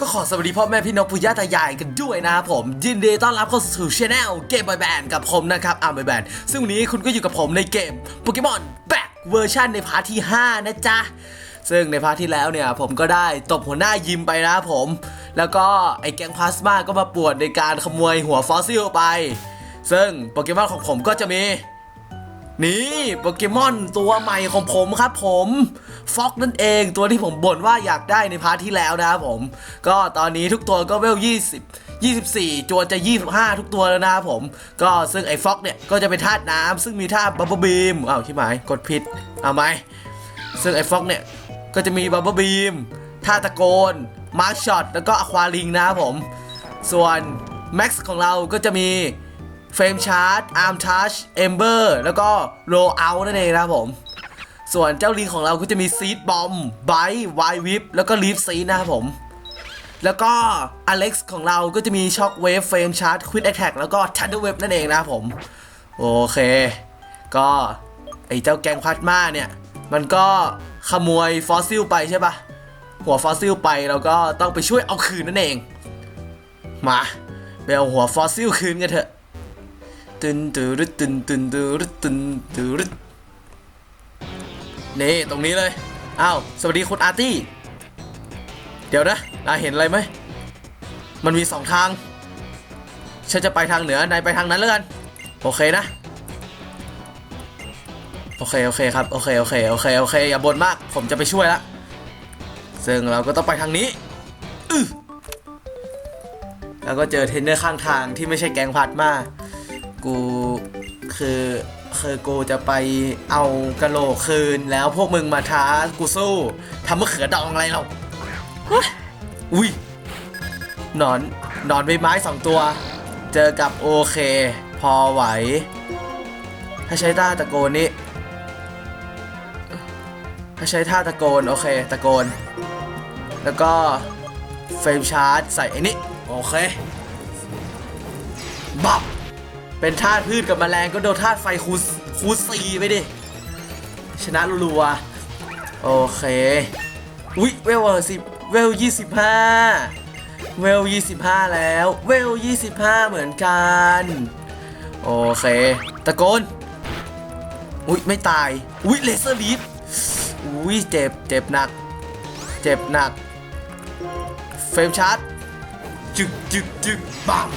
ก็ขอสวัสดีพ่อแม่พี่น้องปุย่าตายายกันด้วยนะครับผม ยินดีต้อนรับเข้าสู่ช anel เกมบอยแบนด์กับผมนะครับอาร์มบอยแบนด์ซึ่งวันนี้คุณก็อยู่กับผมในเกมโปเกมอนแบ็กเวอร์ชันในพาร์ทที่ 5 นะจ๊ะ ซึ่งในพาร์ทที่แล้วเนี่ยผมก็ได้ตบหัวหน้ายิมไปนะครับผม แล้วก็ไอ้แก๊งพลาสมาก็มาปวนในการขโมยหัวฟอสซิลไป ซึ่งโปเกมอนของผมก็จะมี นี่โปเกมอนตัวใหม่ของผมครับผมฟ็อกนั่นเองตัวที่ผมบ่นว่าอยากได้ในพาร์ทที่แล้วนะครับผม ก็ตอนนี้ทุกตัวก็เวล 20 24 จวนจะ 25 ทุกตัวแล้วนะครับผม ก็ซึ่งไอ้ฟ็อกเนี่ย ก็จะเป็นธาตุน้ำซึ่งมีธาตุบับเบิลบีมอ้าวที่หมายกดผิด เอาไหม ซึ่งไอ้ฟ็อกเนี่ย ก็จะมีบับเบิลบีมท่าตะโกนมาร์คช็อตแล้วก็อควาลิงนะครับผม ส่วนแม็กซ์ของเราก็จะมี เฟรมชาร์จอาร์มทัชเอมเบอร์แล้วก็โรเอานั่นเองนะครับผม ส่วนเจ้าลิงของเราก็จะมีซีดบอมไบไววิปแล้วก็ลีฟซีนะครับผม แล้วก็อเล็กซ์ของเราก็จะมีช็อคเวฟเฟรมชาร์จควิดแอคแท็กแล้วก็ทันเดอร์เวฟนั่นเองนะครับผม โอเค ก็ไอ้เจ้าแกงพลาสมาเนี่ย มันก็ขโมยฟอสซิลไปใช่ปะหัวฟอสซิลไปเราก็ต้องไปช่วยเอาคืนนั่นเอง มาไปเอาหัวฟอสซิลคืนกันเถอะ ตึนตืรึตึนตึนตืรึตึนตืรึนี่ตรงนี้เลยอ้าวสวัสดีคุณอาร์ตี้ เดี๋ยวนะนายเห็นอะไรไหม มันมีสองทาง ฉันจะไปทางเหนือนายไปทางนั้นแล้วกัน โอเคนะ โอเคโอเคครับโอเคโอเคโอเคโอเคอย่าบ่นมาก ผมจะไปช่วยละซึ่งเราก็ต้องไปทางนี้อแล้วก็เจอเทรนเนอร์ข้างทางที่ไม่ใช่แกงพัดมา กูคือคือกูจะไปเอากะโหลกคืนแล้วพวกมึงมาท้ากูสู้ทำมะเขือดองอะไรเราเฮ้ยอุ้ยหนอนหนอนใบไม้สองตัว เจอกับโอเค พอไหว ถ้าใช้ท่าตะโกนนี่ถ้าใช้ท่าตะโกน โอเค ตะโกน แล้วก็เฟรมชาร์จใส่ไอ้นี่ โอเค บับ เป็นธาตุพืชกับแมลงก็โดนธาตุไฟคูคูณสี่ไปดิ ชนะรัวๆโอเค อุ๊ยเวลสิบเวลยี่สิบห้าเวลยี่สิบห้าแล้ว เวลยี่สิบห้าเหมือนกัน โอเค ตะโกน อุ๊ย ไม่ตาย อุ๊ย เลเซอร์ลีฟอุ๊ย เจ็บ เจ็บหนัก เจ็บหนัก เฟรมชาร์จจึกจึกจึกบัง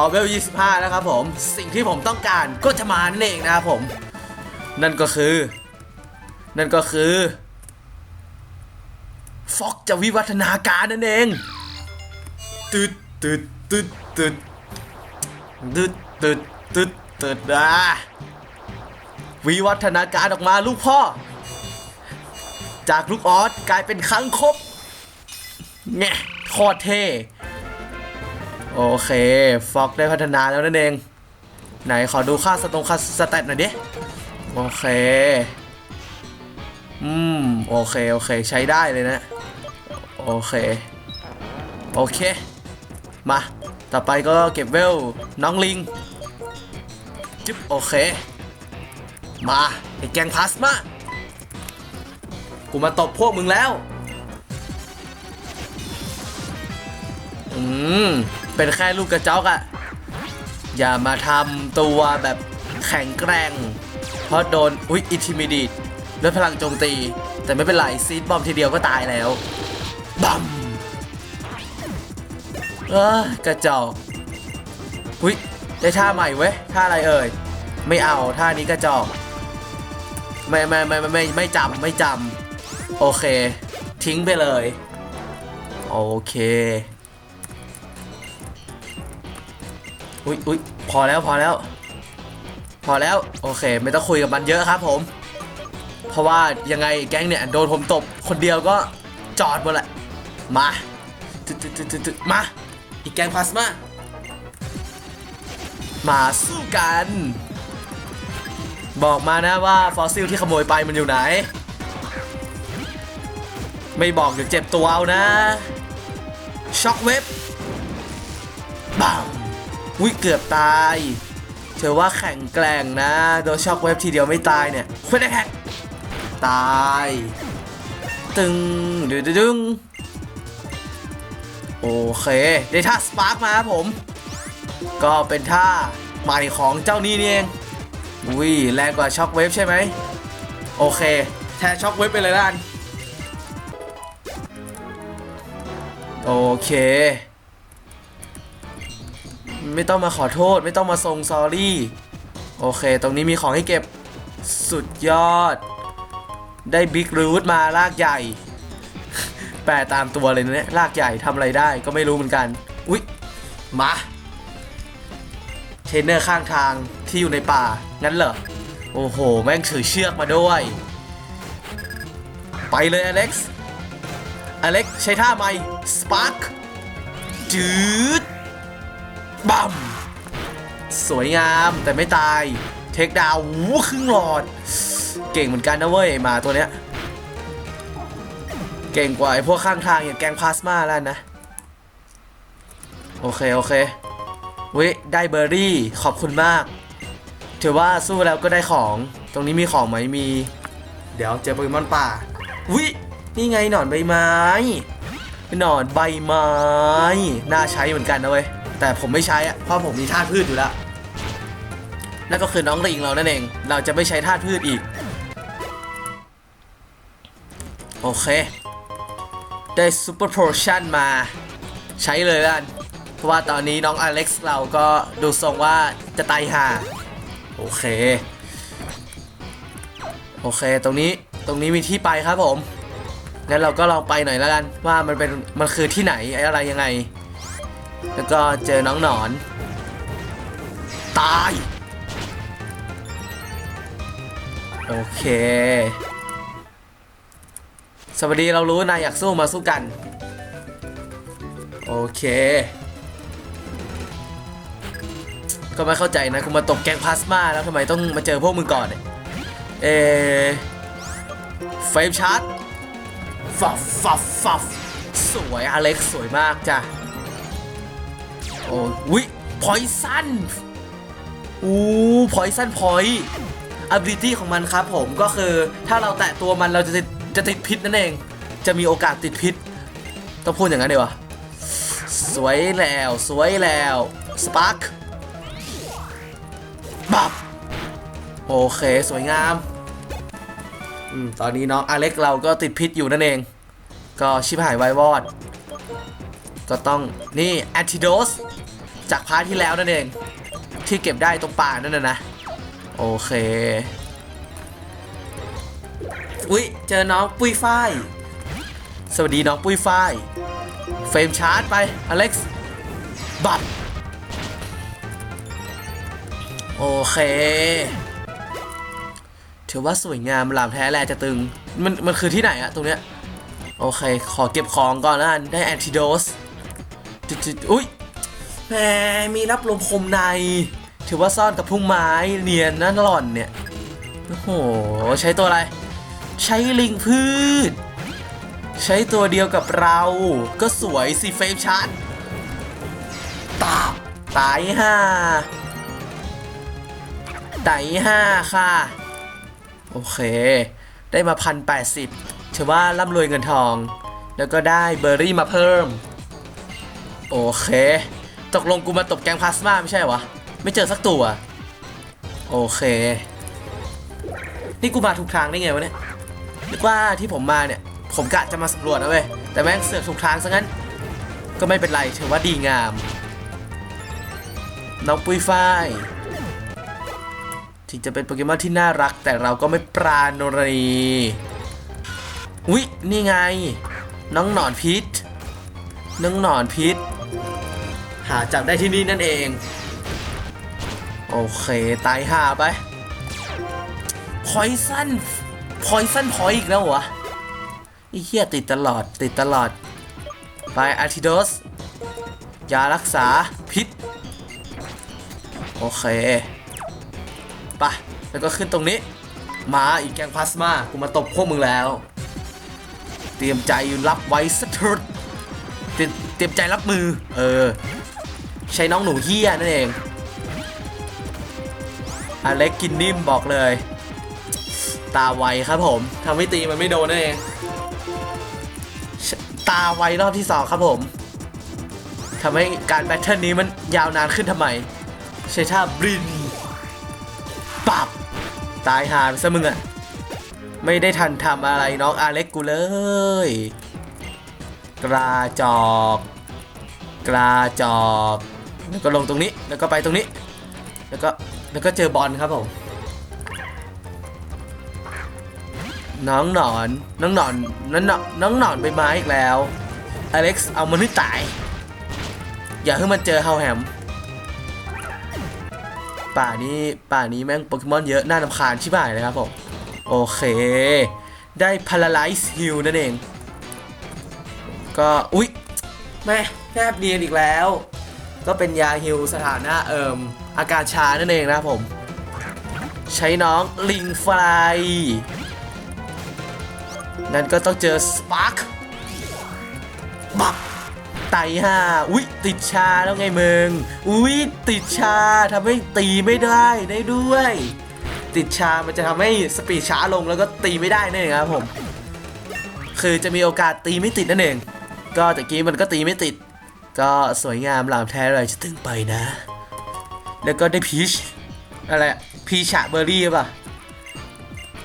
อเวล 25 นะครับผม สิ่งที่ผมต้องการก็จะมานั่นเองนะครับผม นั่นก็คือ นั่นก็คือ ฟอกจะวิวัฒนาการนั่นเองตึดตึดตึดตึดตึดตึดตึดตึดอะวิวัฒนาการออกมาลูกพ่อ จากลูกออสกลายเป็นครั้งคบแง่คตรเท่ โอเคฟ็อกได้พัฒนาแล้วนั่นเอง ไหนขอดูค่าสตรงค่าสแตทหน่อยดิ โอเค อืม โอเค โอเค ใช้ได้เลยนะ โอเค โอเค มา ต่อไปก็เก็บเวล น้องลิง จึ๊บ โอเค มาไอ้แกงพลาสมา กูมาตบพวกมึงแล้ว อืม เป็นแค่ลูกกระจอกอะอย่ามาทำตัวแบบแข็งแกร่ง เพราะโดน อุ๊ยอิทิมิดีดด้วยพลังโจมตี แต่ไม่เป็นไร ซีดบอมทีเดียวก็ตายแล้วบัมเออกระจอกอุ๊ยได้ท่าใหม่เว้ย ท่าอะไรเอ่ย ไม่เอาท่านี้กระจอก ไม่ไม่ไม่ไม่ไม่ไม่จำไม่จำโอเค ทิ้งไปเลย โอเค อุ๊ยอุ๊ยพอแล้วพอแล้ว พอแล้วโอเค ไม่ต้องคุยกับมันเยอะครับผม เพราะว่ายังไงแก๊งเนี่ยโดนผมตบคนเดียวก็จอดหมดแหละมาตึ๊ดตึ๊ดตึ๊ดตึ๊ดตึ๊ดมาอีกแก๊งพลาสมามาสู้กัน บอกมานะว่าฟอสซิลที่ขโมยไปมันอยู่ไหน ไม่บอกเดี๋ยวเจ็บตัวเอานะ ช็อกเว็บบัง วิเกือบตายเธอว่าแข็งแกร่งนะโดนช็อกเวฟทีเดียวไม่ตายเนี่ยควิดแฮกตายตึงดึงดึงดึงโอเคได้ท่าสปาร์กมาครับผม ก็เป็นท่าใหม่ของเจ้านี่นี่เองอุ้ยแรงกว่าช็อคเวฟใช่ไหมโอเค แทนช็อคเวฟไปเลยละกันโอเค ไม่ต้องมาขอโทษ ไม่ต้องมาทรงซอรี่ โอเค ตรงนี้มีของให้เก็บสุดยอด ได้บิ๊กรูทมาลากใหญ่ แปลตามตัวเลยนะเนี่ยลากใหญ่ทำอะไรได้ก็ไม่รู้เหมือนกัน อุ๊ย มาเทรนเนอร์ข้างทางที่อยู่ในป่า งั้นเหรอ โอ้โห แม่งถือเชือกมาด้วย ไปเลยอเล็กซ์ อเล็กซ์ใช้ท่าใหม่สปาร์คจืด บัมสวยงามแต่ไม่ตาย เทคดาววูครึ่งหลอด เก่งเหมือนกันนะเว้ยมาตัวเนี้ย เก่งกว่าไอ้พวกข้างทางอย่างแกงพลาสมาแล้วนะ โอเค โอเคเว้ยได้เบอร์รี่ขอบคุณมาก ถือว่าสู้แล้วก็ได้ของ ตรงนี้มีของไหมมี เดี๋ยวเจอโปเกมอนป่าวินี่ไงหนอนใบไม้หนอนใบไม้ น่าใช้เหมือนกันนะเว้ย แต่ผมไม่ใช้อะเพราะผมมีธาตุพืชอยู่แล้ว นั่นก็คือน้องลิงเรานั่นเอง เราจะไม่ใช้ธาตุพืชอีก โอเค ได้ซูเปอร์โพชั่นมาใช้เลยละกัน เพราะว่าตอนนี้น้องอเล็กซ์เราก็ดูทรงว่าจะตายห่า โอเค โอเค ตรงนี้ ตรงนี้มีที่ไปครับผม งั้นเราก็ลองไปหน่อยแล้วกัน ว่ามันเป็น มันคือที่ไหนอะไรยังไง แล้วก็เจอน้องหนอน ตาย โอเค สวัสดีเรารู้นายอยากสู้มาสู้กัน โอเค ก็ไม่เข้าใจนะกูมาตบแกงพลาสมาแล้วทำไมต้องมาเจอพวกมึงก่อนเนี่ยเอเฟชาร์ตฟับฟับฟับสวยอเล็กสวยมากจ้ะ โอ้วิพอยซันอู้พอยซันพอย ability ของมันครับผมก็คือถ้าเราแตะตัวมันเราจะติดจะติดพิษนั่นเอง จะมีโอกาสติดพิษ ต้องพูดอย่างนั้นดีวะสวยแล้วสวยแล้วสปาร์คบับโอเคสวยงามอืมตอนนี้น้องอเล็กเราก็ติดพิษอยู่นั่นเอง ก็ชิบหายไววอด ก็ต้องนี่แอนติโดส จากพาร์ทที่แล้วนั่นเอง ที่เก็บได้ตรงป่านั่นนะนะ โอเค อุ๊ยเจอน้องปุ้ยฝ้าย สวัสดีน้องปุ้ยฝ้าย เฟรมชาร์จไป อเล็กซ์ บัตรโอเค ถือว่าสวยงามหลามแท้แลจะตึง มันมันคือที่ไหนอะตรงเนี้ย โอเค ขอเก็บของก่อนแล้วกัน ได้แอนติโดสจุดๆอุ๊ย แหมมีรับลมคมใน ถือว่าซ่อนกับพุ่งไม้เนียนนั่นหล่อนเนี่ย โอ้โห ใช้ตัวอะไร ใช้ลิงพืช ใช้ตัวเดียวกับเรา ก็สวยสิเฟมชาร์ตาตายห้าไตห้าค่ะ โอเค ได้มาพันแปดสิบถือว่าร่ำรวยเงินทอง แล้วก็ได้เบอร์รี่มาเพิ่ม โอเค ตกลงกูมาตบแกงพลาสมาไม่ใช่เหรอวะ ไม่เจอสักตัว โอเค นี่กูมาถูกทางได้ไงวะเนี่ยนึกว่าที่ผมมาเนี่ย ผมกะจะมาสำรวจนะเว้ย แต่แม่งเสือกถูกทางซะงั้น ก็ไม่เป็นไรถือว่าดีงาม น้องปุ้ยฝ้ายถึงจะเป็นโปเกมอนที่น่ารัก แต่เราก็ไม่ปราณรีวินี่ไง น้องหนอนพิษ น้องหนอนพิษ หาจับได้ที่นี่นั่นเอง โอเค ตายห่าไปพอยซันพอยซันพอยอีกแล้วเหรอไอ้เหี้ยติดตลอดติดตลอด ไปอาร์ทิโดส ยารักษาพิษ โอเคไปะแล้วก็ขึ้นตรงนี้ มาอีกแกงพลาสมา กูมาตบพวกมึงแล้ว เตรียมใจรับไว้สักเถิดเตรียมเตรียมใจรับมือ เออ ใช้น้องหนูเฮียนั่นเองอเล็กกินนิ่มบอกเลย ตาไวครับผมทำให้ตีมันไม่โดนนั่นเอง ตาไวรอบที่สองครับผมทำให้การแบทเทิลนี้มันยาวนานขึ้นทำไมใช้ท่าบรินปับตายหาไปซะมึงอะไม่ได้ทันทำอะไรน้องอาเล็กกูเลย กระจอก กระจอก แล้วก็ลงตรงนี้ แล้วก็ไปตรงนี้ แล้วก็แล้วก็เจอบอลครับผม น้องหนอน น้องหนอน น้องหนอนน้องหนอนไปไม้อีกแล้ว อเล็กซ์เอามันให้ตาย อย่าให้มันเจอเฮาแฮม ป่านี้ป่านี้แม่งโปเกมอนเยอะ น่ารำคาญชิบหายเลยครับผม โอเค ได้ Paralyze Heal นั่นเอง ก็ อุ๊ยแม่แทบเนียนอีกแล้ว ก็เป็นยาฮิลสถานะเอิมอาการชานั่นเองนะครับผม ใช้น้องลิงไฟงั้นก็ต้องเจอสปาร์คบักไตห้าอุ๊ย ติดชาแล้วไงมึง อุ๊ย ติดชาทำให้ตีไม่ได้ได้ด้วย ติดชามันจะทำให้สปีดช้าลงแล้วก็ตีไม่ได้นั่นเองครับผม คือจะมีโอกาสตีไม่ติดนั่นเอง ก็ตะกี้มันก็ตีไม่ติด ก็สวยงามหลามแท้เลยจะถึงไปนะ แล้วก็ได้พีชอะไรพีชะเบอร์รี่ป่ะ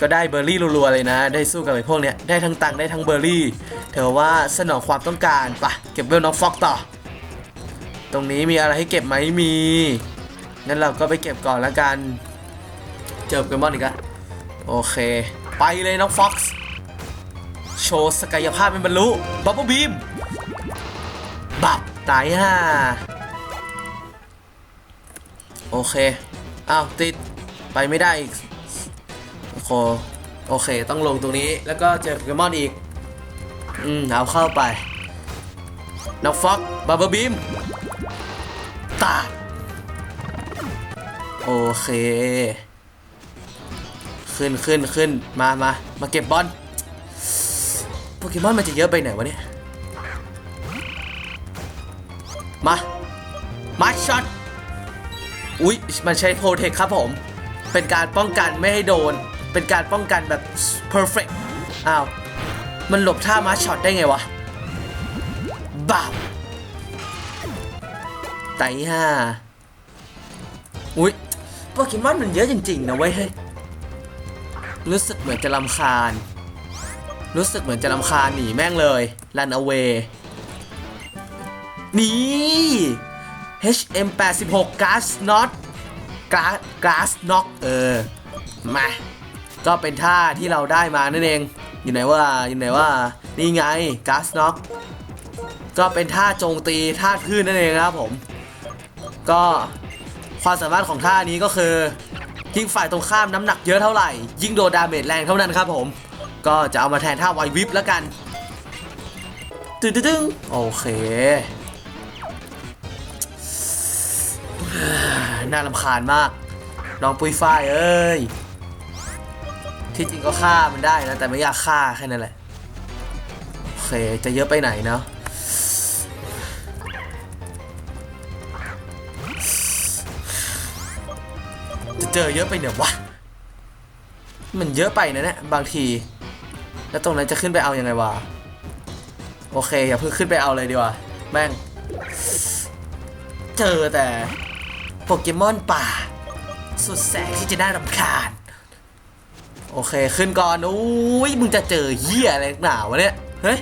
ก็ได้เบอร์รี่รัวๆเลยนะ ได้สู้กับไอ้พวกเนี้ย ได้ทั้งตังได้ทั้งเบอร์รี่เธอว่าสนองความต้องการปะเก็บเวลน้องฟอกต่อ ตรงนี้มีอะไรให้เก็บไหมมี งั้นเราก็ไปเก็บก่อนล้วกัน เจอปเกมอนอีกอะโอเค ไปเลยน้องฟ็อกซ์โชว์ศักยภาพเป็นบรรลุบับเบิลบีมบับ ตายห่าโอเค อ้าวติด ไปไม่ได้อีกโอเคโอเค ต้องลงตรงนี้ แล้วก็เจอโปเกมอนอีก อืม เอาเข้าไปน้องฟ็อกบับเบิลบีม ตา โอเค ขึ้นขึ้นขึ้นมามามาเก็บบอล โปเกมอนมันจะเยอะไปไหนวะเนี่ย มาช็อตอุ๊ยมันใช้โปรเทคครับผม เป็นการป้องกันไม่ให้โดน เป็นการป้องกันแบบ perfect อ้าว มันหลบท่ามาช็อตได้ไงวะบ้าไตห่าอุ๊ยโปเกมอนมันเยอะจริงๆนะเว้ยรู้สึกเหมือนจะลำคาญ รู้สึกเหมือนจะลำคาญหนีแม่งเลย รันเอา a y นี่ HM86 Gas Not Gas Gas Knock เออ มา ก็เป็นท่าที่เราได้มานั่นเอง อยู่ไหนว่าอยู่ไหนว่า นี่ไง Gas Knock ก็เป็นท่าโจงตีท่าคลื่นนั่นเองครับผม ก็ความสามารถของท่านี้ก็คือ ยิ่งฝ่ายตรงข้ามน้ำหนักเยอะเท่าไหร่ ยิ่งโดนดาเมจแรงเท่านั้นครับผม ก็จะเอามาแทนท่าไววิปแล้วกันตึ้งตึ้งโอเค น่ารำคาญมาก น้องปุ้ยฝ้ายเอ้ย ที่จริงก็ฆ่ามันได้นะ แต่ไม่อยากฆ่าแค่นั้นแหละ โอเค จะเยอะไปไหนเนาะจะเจอเยอะไปเนี่ยวะ มันเยอะไปนะเนี่ยบางที แล้วตรงนั้นจะขึ้นไปเอาอยัางไงวะ โอเค อย่าเพิ่งขึ้นไปเอาเลยดีกว่า แม่ง เจอแต่ เกมอนป่า สุดแสนที่จะน่ารำคาญ โอเคขึ้นก่อนอุ้ยมึงจะเจอเหี้ยอะไรหนาวะเนี่ย เฮ้ย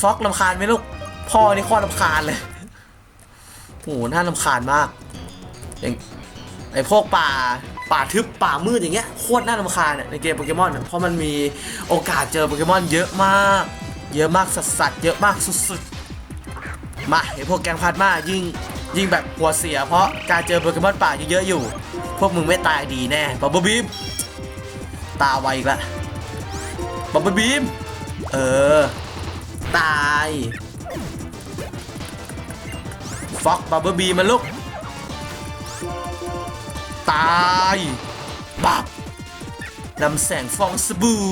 ฟ็อกลำคาญไหมลูก พ่อนี่ข้อลำคาญเลยโหน่ารำคาญมากอย่างไอพวกป่าป่าทึบป่ามืดอย่างเงี้ยโคตรน่ารำคาญเนี่ยในเกมโปเกมอนเพราะมันมีโอกาสเจอโปเกมอนเยอะมาก เยอะมากสัสสัสเยอะมากสุดๆ มาไอพวกแกงพาดมายิ่ง ยิ่งแบบหัวเสีย เพราะการเจอโปเกมอนป่าเยอะๆอยู่ พวกมึงไม่ตายดีแน่บับเบิลบีมตาไวอีกละบับเบิลบีมเออ ตายฟ็อกบับเบิลบีมันลูกตายบับนำแสงฟองสบู่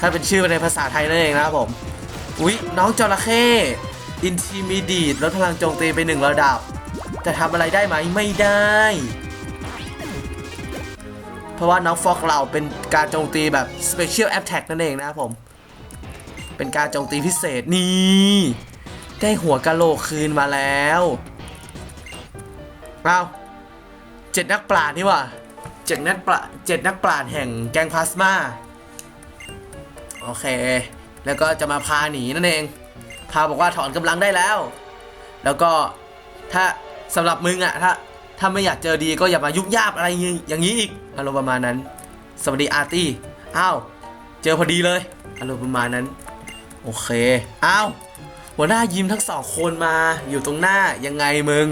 ถ้าเป็นชื่อในภาษาไทยนั่นเองนะครับผม อุ๊ย น้องจระเข้ อินทิมิดีดลดพลังโจมตีไปหนึ่งระดับ จะทำอะไรได้ไหมไม่ได้ เพราะว่าน้องฟอกเราเป็นการโจมตีแบบ Special Attack นั่นเองนะครับผม เป็นการโจมตีพิเศษนี่ได้หัวกะโหลกคืนมาแล้วเอาเจ็ดนักปราชญ์นี่ว่าเจ็ดนักปราเจ็ดนักปราชญ์แห่งแกงพลาสมา โอเค แล้วก็จะมาพาหนีนั่นเอง พาบอกว่าถอนกำลังได้แล้ว แล้วก็ถ้าสำหรับมึงอะถ้าถ้าไม่อยากเจอดีก็อย่ามายุบยาบอะไรอย่างนี้อีกอารมณ์ประมาณนั้น สวัสดีอาร์ตี้อ้าวเจอพอดีเลยอารมณ์ประมาณนั้น โอเคอ้าวหัวหน้ายิมทั้งสองคนมาอยู่ตรงหน้ายังไงมึง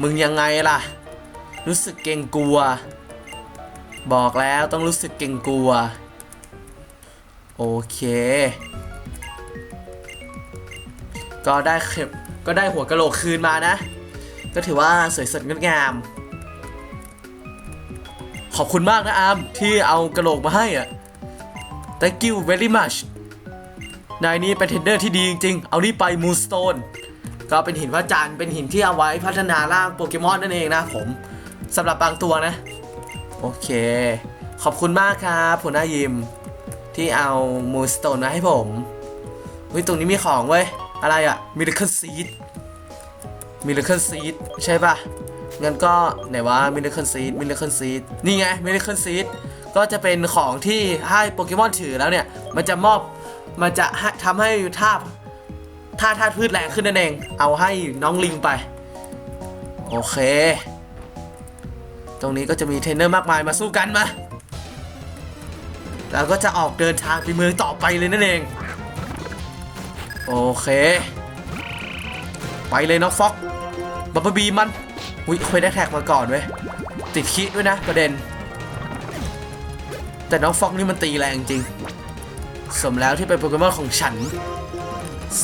มึงยังไงล่ะ รู้สึกเกรงกลัว บอกแล้วต้องรู้สึกเกรงกลัว โอเค ก็ได้เข็บก็ได้หัวกะโหลกคืนมานะ ก็ถือว่าสวยสดงดงาม ขอบคุณมากนะอาร์มที่เอากระโหลกมาให้อะ thank you very much นายนี่เป็นเทรนเดอร์ที่ดีจริงๆ เอานี่ไปมูสโตนก็เป็นหินพระจันทร์เป็นหินที่เอาไว้พัฒนาร่างโปเกมอนนั่นเองนะผมสำหรับบางตัวนะ โอเค ขอบคุณมากครับหัวหน้ายิม ที่เอามูสโตนมาให้ผมเฮ้ยตรงนี้มีของเว้ย อะไรอะมิราเคิลซีดมิราเคิลซีดใช่ปะงั้นก็ไหนวะมิราเคิลซีดมิราเคิลซีดนี่ไงมิราเคิลซีดก็จะเป็นของที่ให้โปเกมอนถือแล้วเนี่ย มันจะมอบ มันจะให้ทำให้ท่าท่าท่าพืชแรงขึ้นนั่นเอง เอาให้น้องลิงไป โอเค ตรงนี้ก็จะมีเทรนเนอร์มากมายมาสู้กันมา แล้วก็จะออกเดินทางไปเมืองต่อไปเลยนั่นเอง โอเค ไปเลยน้องฟ็อกบับเบิลบีมันอุ้ยเคยได้แท็กมาก่อนเว้ยติดคิดด้วยนะประเด็น แต่น้องฟ็อกนี่มันตีแรงจริง สมแล้วที่เป็นโปเกมอนของฉัน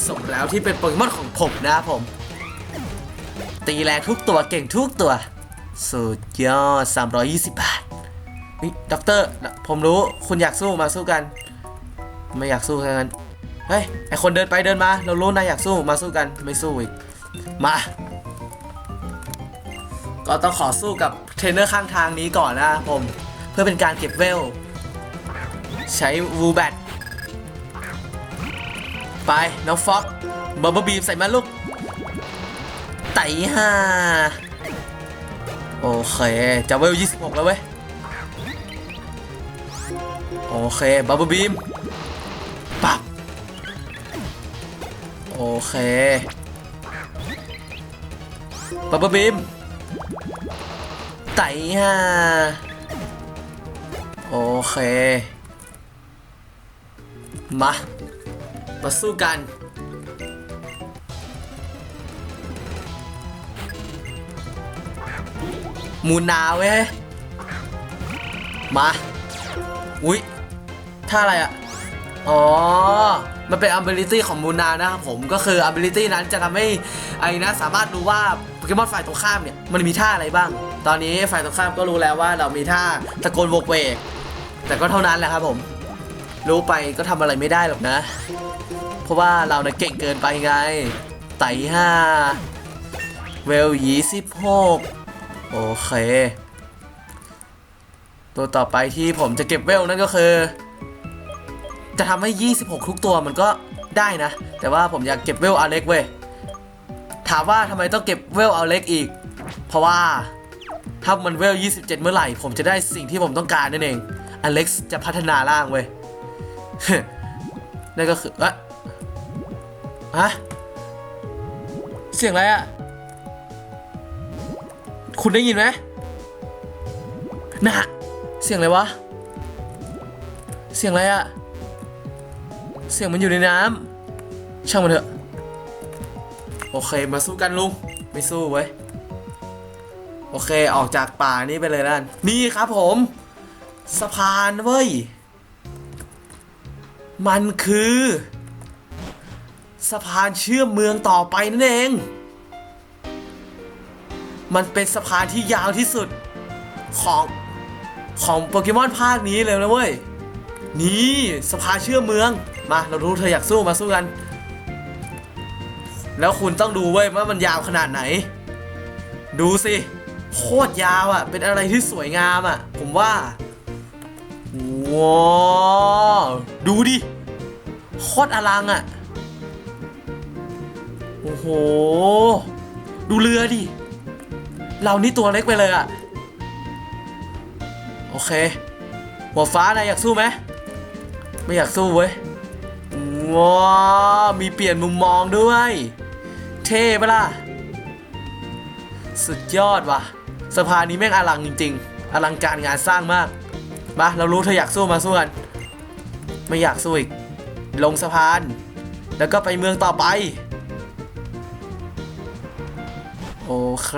สมแล้วที่เป็นโปเกมอนของผมนะผม ตีแรงทุกตัวเก่งทุกตัว สุดยอด 320 บาทนี่ด็อกเตอร์ ผมรู้คุณอยากสู้มาสู้กัน ไม่อยากสู้กัน เฮ้ย ไอคนเดินไปเดินมา เรารู้นายอยากสู้ มาสู้กัน ไม่สู้อีก มา ก็ต้องขอสู้กับเทรนเนอร์ข้างทางนี้ก่อนนะผม เพื่อเป็นการเก็บเวล ใช้วูแบตไป น้องฟ็อกบับเบิลบีใส่มาลูก ไต่ห่าโอเค จะเวล 26 แล้วเว้ย โอเค บับเบิลบีมปับ โอเคบับเบิลบีมไต่ห่าโอเค มา มาสู้กันมูนาเว้ย มา อุ๊ยท่าอะไรอะ อ๋อ มันเป็น ability ของมูนานะครับผมก็คือ ability นั้นจะทำให้ไอ้นะสามารถรู้ว่าโปเกมอนฝ่ายตรงข้ามเนี่ยมันมีท่าอะไรบ้าง ตอนนี้ฝ่ายตรงข้ามก็รู้แล้วว่าเรามีท่าตะโกนโวกเวกแต่ก็เท่านั้นแหละครับผม รู้ไปก็ทำอะไรไม่ได้หรอกนะ เพราะว่าเราเนี่ยเก่งเกินไปไง ไต่ห้าเวลยี่สิบหกโอเค ตัวต่อไปที่ผมจะเก็บเวลนั่นก็คือ จะทำให้ 26 ทุกตัวมันก็ได้นะ แต่ว่าผมอยากเก็บเวลอเล็กเว้ย ถามว่าทำไมต้องเก็บเวลอเล็กอีก เพราะว่าถ้ามันเวล 27 เมื่อไหร่ ผมจะได้สิ่งที่ผมต้องการนั่นเองอเล็กซ์จะพัฒนาร่างเว้ย นั่นก็คืออะฮะ เสียงอะไรอะคุณได้ยินไหมนะ เสียงอะไรวะ เสียงอะไรอะ เสียงมันอยู่ในน้ำช่างมันเถอะ โอเคมาสู้กันลุง ไม่สู้เว้ย โอเคออกจากป่านี้ไปเลยแล้วนนี่ครับผมสะพานเว้ย มันคือสะพานเชื่อมเมืองต่อไปนั่นเอง มันเป็นสะพานที่ยาวที่สุดของของโปเกมอนภาคนี้เลยนะเว้ย นี่สะพานเชื่อมเมือง มาเรารู้เธออยากสู้มาสู้กัน แล้วคุณต้องดูเว้ยว่ามันยาวขนาดไหน ดูสิโคตรยาวอะ่ะ เป็นอะไรที่สวยงามอะ่ะ ผมว่าว้าวดูดิโคตรอลังอะ่ะ โอ้โห ดูเรือดิ เรานี่ตัวเล็กไปเลยอะโอเค หัวฟ้านายอยากสู้ไหม ไม่อยากสู้เว้ย ว้าวมีเปลี่ยนมุมมองด้วย เท่ปะล่ะ สุดยอดว่ะสะพานนี้แม่งอลังจริง ๆ อลังการงานสร้างมากมาเรารู้เธออยากสู้มาสู้กัน ไม่อยากสู้อีก ลงสะพาน แล้วก็ไปเมืองต่อไป โอเค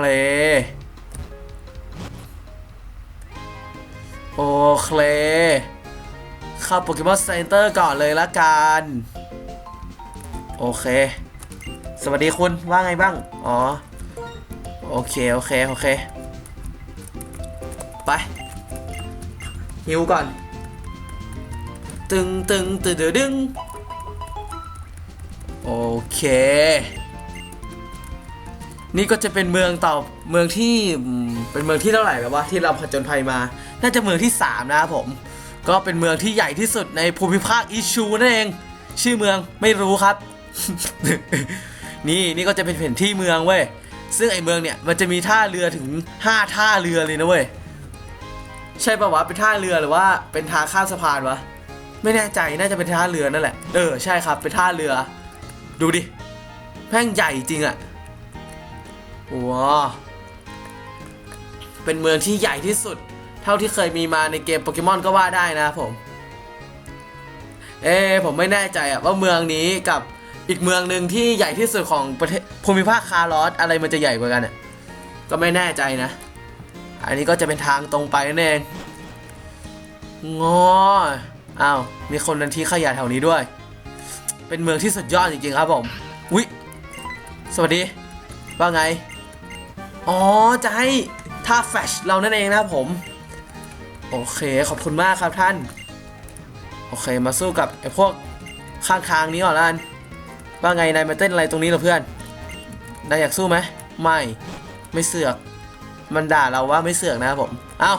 โอเค เข้าโปเกมอนเซ็นเตอร์ก่อนเลยละกัน โอเค สวัสดีคุณว่าไงบ้าง อ๋อ โอเค โอเค โอเค ไปฮิวก่อนตึงตึงตึงตึงดึงโอเค นี่ก็จะเป็นเมืองต่อเมืองที่เป็นเมืองที่เท่าไหร่แล้ววะที่เราผจญภัยมา น่าจะเมืองที่ 3 นะครับผม ก็เป็นเมืองที่ใหญ่ที่สุดในภูมิภาคอิชูนั่นเอง ชื่อเมืองไม่รู้ครับ นี่นี่ก็จะเป็นแผนที่เมืองเว้ย ซึ่งไอเมืองเนี่ยมันจะมีท่าเรือถึง 5 ท่าเรือเลยนะเว้ย ใช่ปะวะเป็นท่าเรือหรือว่าเป็นทางข้ามสะพานวะ ไม่แน่ใจน่าจะเป็นท่าเรือนั่นแหละ เออใช่ครับเป็นท่าเรือ ดูดิแม่งใหญ่จริงอะว้าเป็นเมืองที่ใหญ่ที่สุด เท่าที่เคยมีมาในเกมโปเกมอนก็ว่าได้นะผม เอผมไม่แน่ใจอะว่าเมืองนี้กับ อีกเมืองหนึ่งที่ใหญ่ที่สุดของประเทศภูมิภาคคาร์ลอสอะไรมันจะใหญ่กว่ากันอะก็ไม่แน่ใจนะ อันนี้ก็จะเป็นทางตรงไปนั่นเองงออ้าวมีคนนันทีขยะแถวนี้ด้วย เป็นเมืองที่สุดยอดจริงๆครับผมอุ๊ยสวัสดีว่าไง อ๋อ จะให้ท่าแฟชเรานั่นเองนะครับผม โอเค ขอบคุณมากครับท่าน โอเค มาสู้กับไอ้พวกข้างทางนี้ก่อนละกัน ว่าไงนายมาเต้นอะไรตรงนี้เหรอเพื่อน นายอยากสู้ไหมไม่ ไม่เสือก มันด่าเราว่าไม่เสือกนะครับผม เอ้า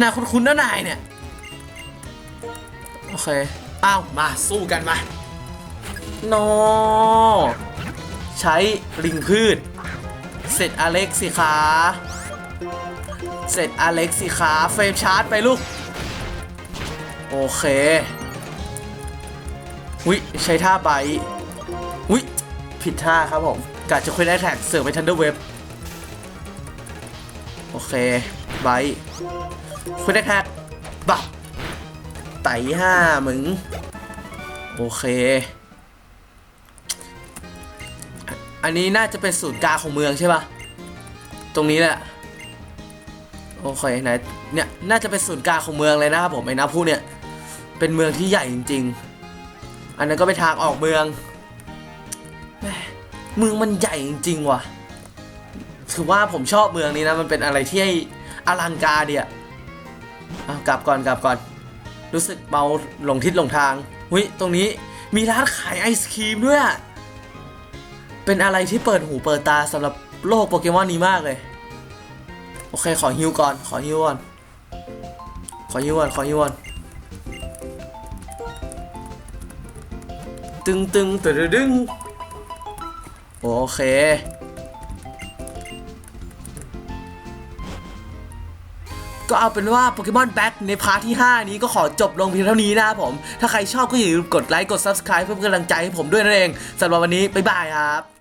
น้าคุ้นๆนะนายเนี่ย โอเค เอ้า มาสู้กันมาโนใช้ลิงพืช เสร็จอเล็กสิขาเสร็จอเล็กสิขาเฟรมชาร์จไปลูก โอเค วิใช้ท่าใบ วิผิดท่าครับผมกะจะควิดแอทแท็กเสือไปทันเดอร์เว็บโอเคใบควิดแอทแท็กบับไต่ห้ามึง โอเค อันนี้น่าจะเป็นศูนย์กลางของเมืองใช่ปะตรงนี้แหละ โอเคไหนเนี่ยน่าจะเป็นศูนย์กลางของเมืองเลยนะครับผมไอ้น้ำพุเนี่ย เป็นเมืองที่ใหญ่จริง ๆ อันนั้นก็เป็นทางออกเมือง เมืองมันใหญ่จริงๆว่ะถือว่าผมชอบเมืองนี้นะ มันเป็นอะไรที่อลังการเดียเอากลับก่อนกลับก่อน รู้สึกเมาหลงทิศหลงทางหุยตรงนี้มีร้านขายไอศครีมด้วย เป็นอะไรที่เปิดหูเปิดตาสำหรับโลกโปเกมอนนี้มากเลย โอเคขอฮิวก่อน ขอฮิวก่อน ขอฮิวก่อน ขอฮิวก่อน ตึงตึงตึงดึง โอเค ก็เอาเป็นว่าโปเกมอนแบ็คในพาร์ทที่ 5 นี้ก็ขอจบลงเพียงเท่านี้นะครับผม ถ้าใครชอบก็อย่าลืมกดไลค์ กด Subscribe เพื่อเป็นกำลังใจให้ผมด้วยนั่นเองสำหรับวันนี้ บ๊ายบายครับ